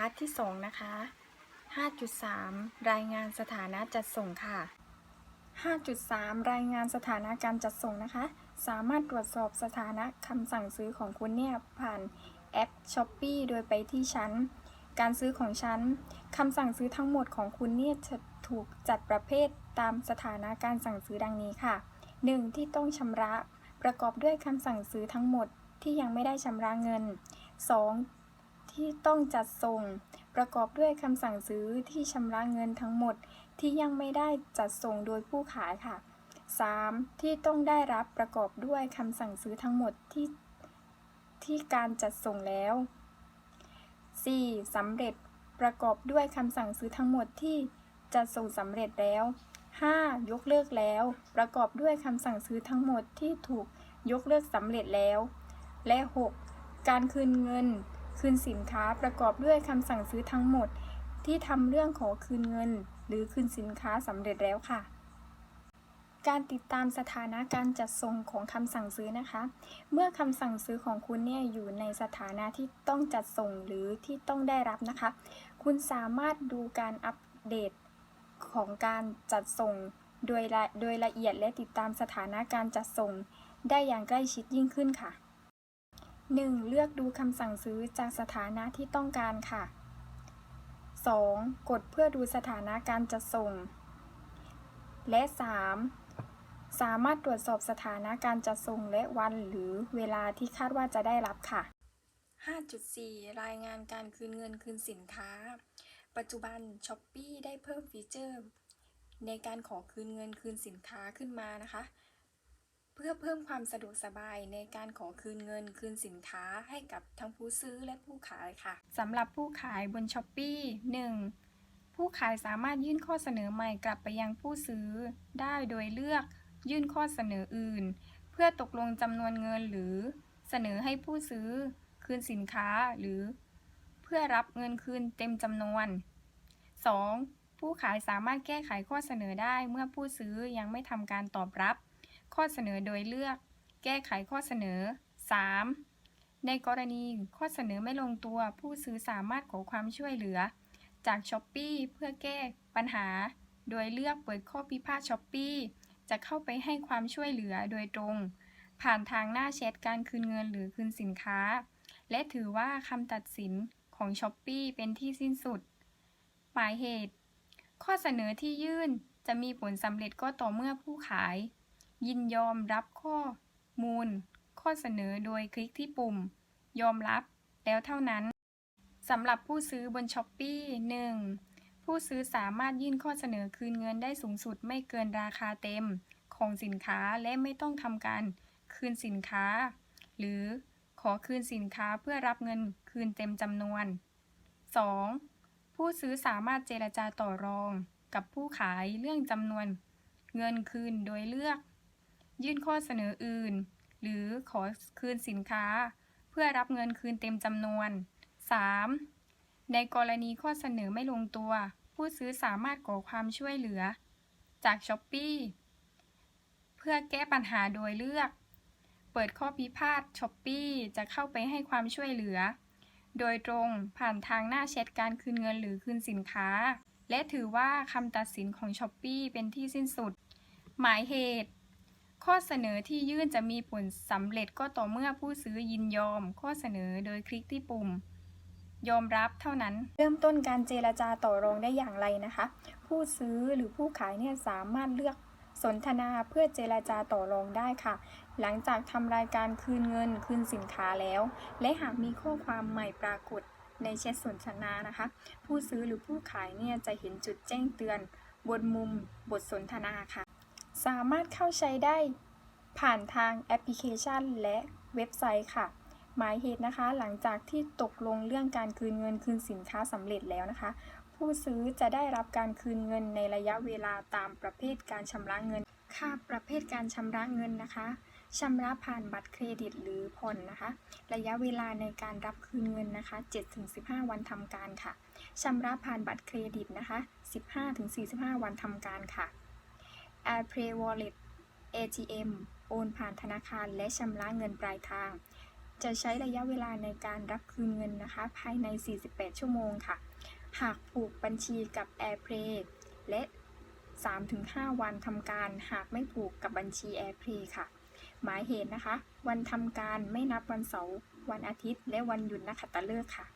2 นะคะ 5.3 รายงานสถานะจัดส่งค่ะ 5.3 รายงานสถานะการจัดส่งนะคะ สามารถตรวจสอบสถานะคำสั่งซื้อของคุณเนี่ยผ่านแอป s h อ p e e โดยไปที่ชั้น การซื้อของชั้นคำสั่งซื้อทั้งหมดของคุณเนี่ยจะถูกจัดประเภทตามสถานะการสั่งซื้อดังนี้ค่ะ 1. ที่ต้องชำระประกอบด้วยคำสั่งซื้อทั้งหมดที่ยังไม่ได้ชำระเงิน 2. ที่ต้องจัดส่ง ประกอบด้วยคำสั่งซื้อที่ชำระเงินทั้งหมดที่ยังไม่ได้จัดส่งโดยผู้ขายค่ะ 3. ที่ต้องได้รับประกอบด้วยคำสั่งซื้อทั้งหมดที่ที่การจัดส่งแล้ว 4. สำเร็จประกอบด้วยคำสั่งซื้อทั้งหมดที่จัดส่งสำเร็จแล้ว 5. ยกเลิกแล้ว ประกอบด้วยคำสั่งซื้อทั้งหมดที่ถูกยกเลิกสำเร็จแล้ว และ 6. การคืนเงิน คืนสินค้าประกอบด้วยคำสั่งซื้อทั้งหมด ที่ทำเรื่องขอคืนเงิน หรือคืนสินค้าสำเร็จแล้วค่ะ การติดตามสถานะการจัดส่งของคำสั่งซื้อนะคะ เมื่อคำสั่งซื้อของคุณเนี่ยอยู่ในสถานะที่ต้องจัดส่งหรือที่ต้องได้รับนะคะ คุณสามารถดูการอัปเดตของการจัดส่งโดยละโดยละเอียดและติดตามสถานะการจัดส่ง ได้อย่างใกล้ชิดยิ่งขึ้นค่ะ 1. เลือกดูคำสั่งซื้อจากสถานะที่ต้องการค่ะ 2. กดเพื่อดูสถานะการจัดส่ง และ 3. สามารถตรวจสอบสถานะการจัดส่งและวันหรือเวลาที่คาดว่าจะได้รับค่ะ 5.4 รายงานการคืนเงินคืนสินค้า ปัจจุบัน s h อ p e e ได้เพิ่มฟีเจอร์ ในการขอคืนเงินคืนสินค้าขึ้นมานะคะ เพื่อเพิ่มความสะดวกสบายในการขอคืนเงินคืนสินค้าให้กับทั้งผู้ซื้อและผู้ขายค่ะสำหรับผู้ขายบน s h อ p e e 1. ผู้ขายสามารถยื่นข้อเสนอใหม่กลับไปยังผู้ซื้อ ได้โดยเลือกยื่นข้อเสนออื่น เพื่อตกลงจำนวนเงินหรือเสนอให้ผู้ซื้อคืนสินค้าหรือ เพื่อรับเงินคืนเต็มจำนวน 2. ผู้ขายสามารถแก้ไขข้อเสนอได้เมื่อผู้ซื้อยังไม่ทำการตอบรับ ข้อเสนอโดยเลือก แก้ไขข้อเสนอ 3. ในกรณีข้อเสนอไม่ลงตัว ผู้ซื้อสามารถขอความช่วยเหลือ จากช้อปปีเพื่อแก้ปัญหา โดยเลือกเปิดข้อพิพาทช้อปปีจะเข้าไปให้ความช่วยเหลือโดยตรง ผ่านทางหน้าแชทการคืนเงินหรือคืนสินค้า และถือว่าคำตัดสินของช้อปปีเป็นที่สิ้นสุด หมายเหตุ ข้อเสนอที่ยื่นจะมีผลสำเร็จก็ต่อเมื่อผู้ขาย ยินยอมรับข้อมูล ข้อเสนอโดยคลิกที่ปุ่ม ยอมรับ แล้วเท่านั้นสำหรับผู้ซื้อบนช้อปปี 1. ผู้ซื้อสามารถยื่นข้อเสนอคืนเงินได้สูงสุดไม่เกินราคาเต็มของสินค้าและไม่ต้องทำการคืนสินค้า หรือขอคืนสินค้าเพื่อรับเงินคืนเต็มจำนวน 2. ผู้ซื้อสามารถเจรจาต่อรองกับผู้ขายเรื่องจำนวน เงินคืนโดยเลือก ยื่นข้อเสนออื่น หรือขอคืนสินค้า เพื่อรับเงินคืนเต็มจำนวน 3. ในกรณีข้อเสนอไม่ลงตัว ผู้ซื้อสามารถขอความช่วยเหลือ จากช้อปปีเพื่อแก้ปัญหาโดยเลือก เปิดข้อพิพาทช้อปปีจะเข้าไปให้ความช่วยเหลือ โดยตรงผ่านทางหน้าแชทการคืนเงินหรือคืนสินค้า และถือว่าคำตัดสินของช้อปปีเป็นที่สิ้นสุด หมายเหตุ ข้อเสนอที่ยื่นจะมีผลสำเร็จก็ต่อเมื่อผู้ซื้อยินยอม ข้อเสนอโดยคลิกที่ปุ่ม ยอมรับเท่านั้น เริ่มต้นการเจรจาต่อรองได้อย่างไรนะคะ ผู้ซื้อหรือผู้ขายเนี่ยสามารถเลือกสนทนาเพื่อเจรจาต่อรองได้ค่ะ หลังจากทำรายการคืนเงินคืนสินค้าแล้ว และหากมีข้อความใหม่ปรากฏในแชทสนทนานะคะ ผู้ซื้อหรือผู้ขายเนี่ยจะเห็นจุดแจ้งเตือน บนมุมบทสนทนาค่ะ สามารถเข้าใช้ได้ผ่านทางแอปพลิเคชันและเว็บไซต์ค่ะ หมายเหตุนะคะ หลังจากที่ตกลงเรื่องการคืนเงินคืนสินค้าสำเร็จแล้วนะคะ ผู้ซื้อจะได้รับการคืนเงินในระยะเวลาตามประเภทการชำระเงิน ค่าประเภทการชำระเงินนะคะชำระผ่านบัตรเครดิตหรือผ่อนนะคะ ระยะเวลาในการรับคืนเงินนะคะ 7-15 วันทำการค่ะชำระผ่านบัตรเครดิตนะคะ 15-45 วันทำการค่ะ AirPlay Wallet ATM โอนผ่านธนาคารและชำระเงินปลายทาง จะใช้ระยะเวลาในการรับคืนเงินนะคะ ภายใน 48 ชั่วโมงค่ะ หากผูกบัญชีกับ AirPlay และ 3-5 วันทำการหากไม่ผูกกับบัญชี AirPlay ค่ะ หมายเหตุนะคะ วันทำการไม่นับวันเสาร์วันอาทิตย์ และวันหยุดนักขัตฤกษ์ค่ะ